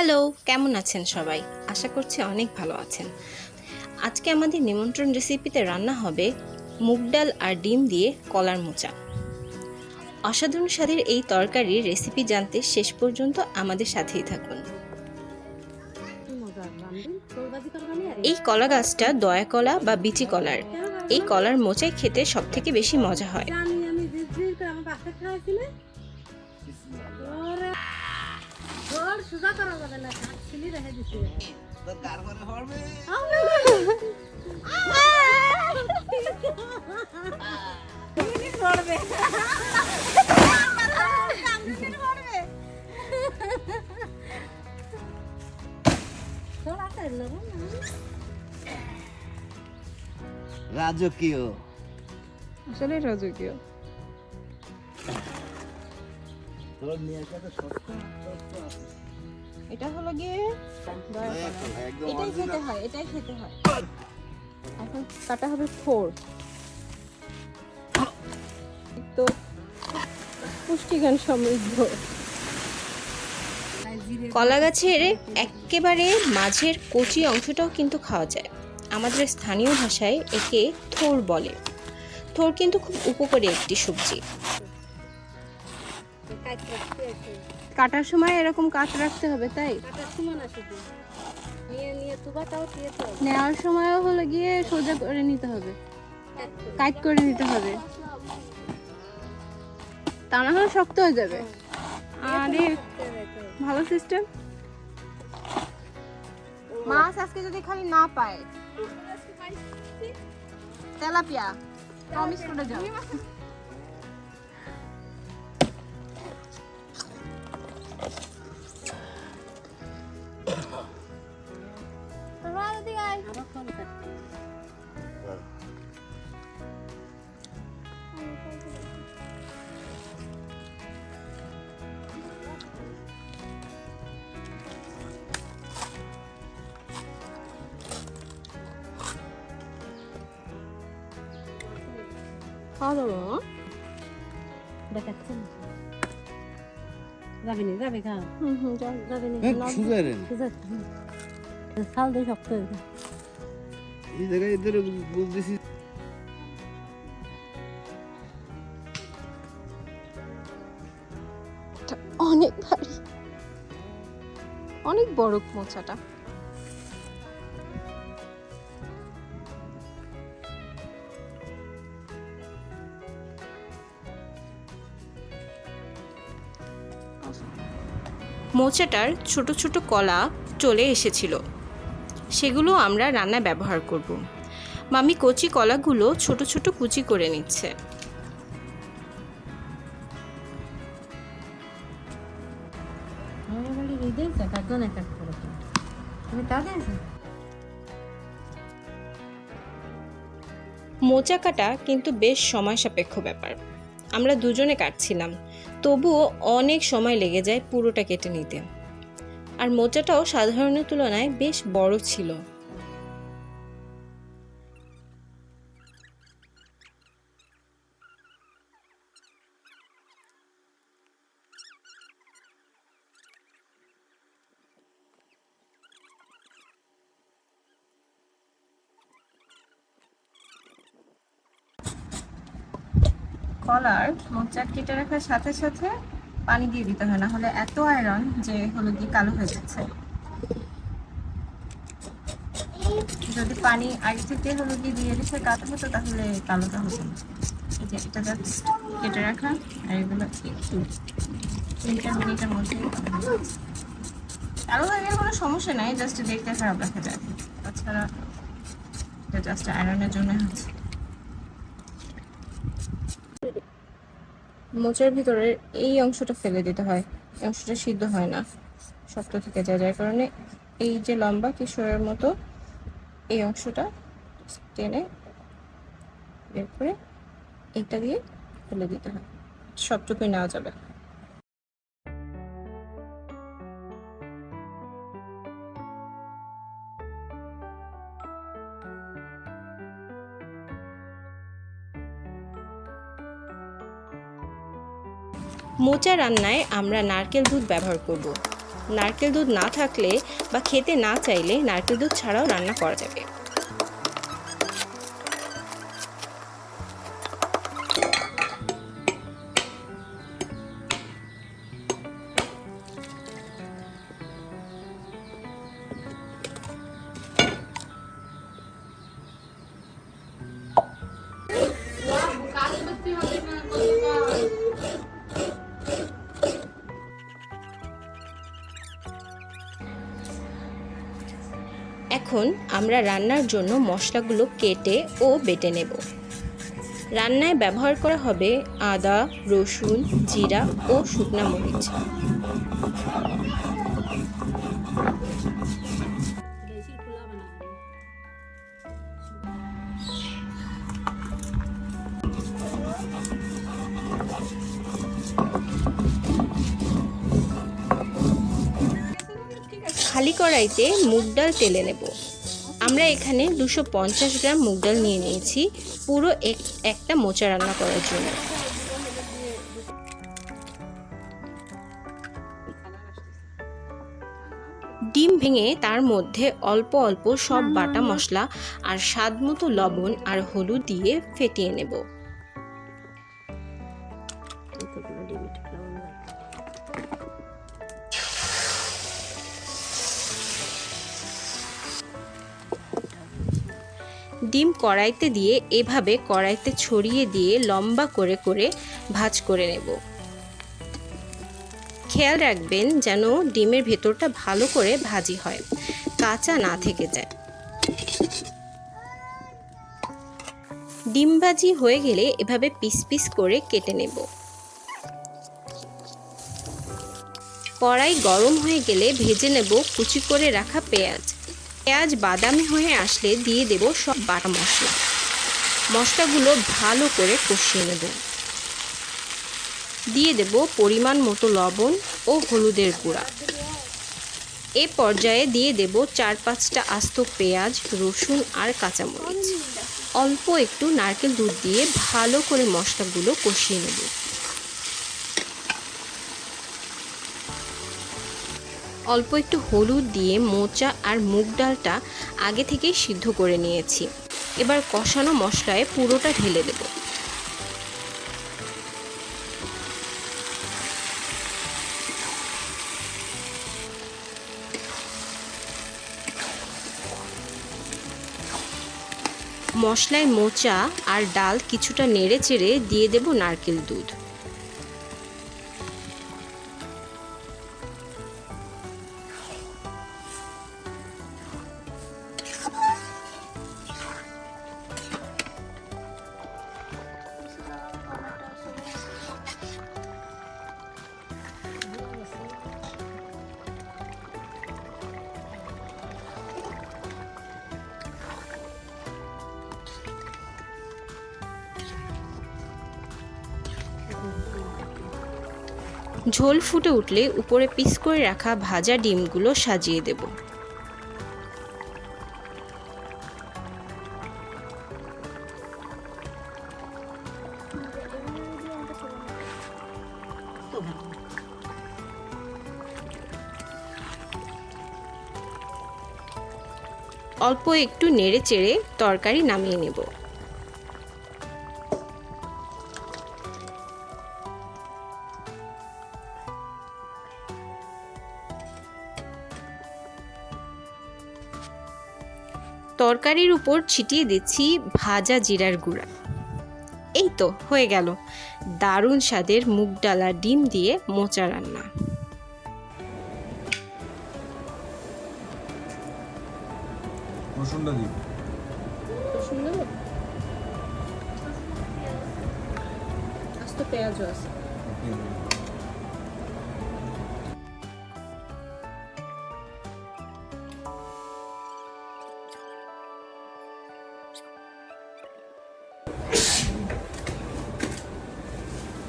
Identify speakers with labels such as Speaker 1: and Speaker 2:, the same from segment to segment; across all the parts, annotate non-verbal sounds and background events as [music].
Speaker 1: Hello, কেমন আছেন সবাই? আশা করছি অনেক ভালো আছেন। আজকে আমাদের নিমন্ত্রণ রেসিপিতে রান্না হবে মুগ ডাল আর ডিম দিয়ে কলার মোচা। অসাধারণ স্বাদের এই তরকারির রেসিপি জানতে শেষ পর্যন্ত আমাদের সাথেই থাকুন। এই কলা গাছটা দয়া কলা বা বিচি কলার। এই কলার মোচাই খেতে সবথেকে বেশি মজা হয়।
Speaker 2: সুজা করা যাবে না ছিলি রেখে দিছি।
Speaker 3: রাজকীয়।
Speaker 1: আসলে রাজকীয়।
Speaker 3: তোর নিয়ে তো সস্তা
Speaker 1: এটা হলো গিয়ে এটাই খেতে হয় এটাই খেতে হয়। এখন কাটা হবে ফোর তো পুষ্টিগুণ সমৃদ্ধ। কলা গাছের একেবারে মাঝের কচি অংশটাও কিন্তু খাওয়া যায়। আমাদের স্থানীয় ভাষায় একে থোর বলে। থোর কিন্তু খুব উপকারী একটি সবজি। কাটার সময় এরকম কাট রাখতে হবে তাই?
Speaker 2: নিয়ে নিয়ে তুবাটাও দিয়ে
Speaker 1: নেওয়ার সময়ও হলো গিয়ে সোজা করে নিতে হবে। কাট করে নিতে হবে। তা না হলে শক্ত হয়ে যাবে। আরে ভালো সিস্টেম মাছ আজকে যদি খালি না পায় তেলাপিয়া। প্রমিস করে যাও।
Speaker 2: আবার ফোন কাটতে
Speaker 1: খাওয়া দাবো
Speaker 2: দেখাচ্ছে না যাবি নি যাবি খা
Speaker 1: হুম হুম যাও
Speaker 2: যাবি নি
Speaker 3: সুগারে
Speaker 2: খাল দিয়ে শক্ত হয়ে যায়
Speaker 3: এই জায়গায় এদের বলতেছি।
Speaker 1: অনেক ভারী। অনেক বড় মোচাটা। মোচাটার ছোট ছোট কলা চলে এসেছিল। সেগুলো আমরা রান্নায় ব্যবহার করব। মামি কচি কলাগুলো ছোট ছোট কুচি করে নিচ্ছে। মোচা কাটা কিন্তু বেশ সময় সাপেক্ষ ব্যাপার। আমরা দুজনে কাটছিলাম। তবুও অনেক সময় লেগে যায় পুরোটা কেটে নিতে। আর মোজাটাও সাধারণের তুলনায় বেশ বড় ছিল। কলার মোচা কেটে রাখার সাথে সাথে পানি দিয়ে দিতে হয় না হলে এত আয়রন যে হলো গিয়ে কালো হয়ে যাচ্ছে। যদি পানি আগে থেকে হলো গিয়ে দিয়ে রেখে কাটা হতো, তাহলে কালোটা হতো এই যে এটা জাস্ট কেটে রাখা আর এগুলো একটু তিন মিনিটের মধ্যে কালো হয়ে গেলে কোনো সমস্যা নাই জাস্ট দেখতে খারাপ দেখা যায় তাছাড়া এটা জাস্ট আয়রনের জন্য হচ্ছে। মোচার ভিতরের এই অংশটা ফেলে দিতে হয়। এই অংশটা সিদ্ধ হয় না। শক্ত থেকে যায়, যার কারণে এই যে লম্বা কিশোরের মতো এই অংশটা টেনে এরপরে এটা দিয়ে ফেলে দিতে হয়। সবটুকুই নেওয়া যাবে মোচা রান্নায় আমরা নারকেল দুধ ব্যবহার করব। নারকেল দুধ না থাকলে বা খেতে না চাইলে নারকেল দুধ ছাড়াও রান্না করা যাবে। এখন আমরা রান্নার জন্য মশলাগুলো কেটে ও বেটে নেব। রান্নায় ব্যবহার করা হবে আদা, রসুন, জিরা ও শুকনা মরিচ।
Speaker 2: Thank খোলা
Speaker 1: খালি কড়াইতে মুগ ডাল তেলে নেব। আমরা এখানে দুশো পঞ্চাশ গ্রাম মুগ ডাল নিয়ে নিয়েছি, পুরো এক, একটা মোচা রান্না করার জন্য। ডিম ভেঙে তার মধ্যে অল্প অল্প সব বাটা মশলা আর স্বাদ মতো লবণ আর হলুদ দিয়ে ফেটিয়ে নেব।
Speaker 2: ডিম
Speaker 1: কড়াইতে দিয়ে এভাবে কড়াইতে ছড়িয়ে দিয়ে লম্বা করে করে ভাজ করে নেব। খেয়াল রাখবেন যেন ডিমের ভেতরটা ভালো করে ভাজি হয়, কাঁচা না থেকে যায়। ডিম ভাজি হয়ে গেলে এভাবে পিস পিস করে কেটে নেব। কড়াই গরম হয়ে গেলে ভেজে নেব কুচি করে রাখা পেঁয়াজ। পেঁয়াজ, বাদামি হয়ে আসলে দিয়ে দেব সব বাটা মশলা। মশলাগুলো ভালো করে কষিয়ে নেব। দিয়ে দেব পরিমাণ মতো লবণ ও হলুদের গুঁড়া। এ পর্যায়ে দিয়ে দেব চার পাঁচটা আস্ত পেঁয়াজ, রসুন আর কাঁচামরিচ। অল্প একটু নারকেল দুধ দিয়ে ভালো করে মশলাগুলো কষিয়ে নেব। অল্প একটু হলুদ দিয়ে মোচা আর মুগ ডালটা আগে থেকেই সিদ্ধ করে নিয়েছি। এবার কষানো মশলায় পুরোটা ঢেলে দেব। মশলায় মোচা আর ডাল কিছুটা নেড়ে চেড়ে দিয়ে দেব নারকেল দুধ। ঝোল ফুটে উঠলে উপরে পিস করে রাখা ভাজা ডিমগুলো সাজিয়ে দেব। অল্প একটু নেড়ে চেড়ে তরকারি নামিয়ে নেব। তরকারির উপর ছিটিয়ে দিচ্ছি ভাজা জিরার গুঁড়া। এই তো হয়ে গেল। দারুণ স্বাদের মুগ ডালা ডিম দিয়ে মোচা রান্না।
Speaker 4: রসুনটা দিই
Speaker 1: পেঁয়াজও আছে।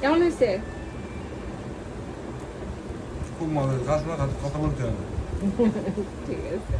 Speaker 1: কেমন হয়েছে?
Speaker 4: খুব মজা কথা বলতে হবে [laughs]
Speaker 1: ঠিক আছে।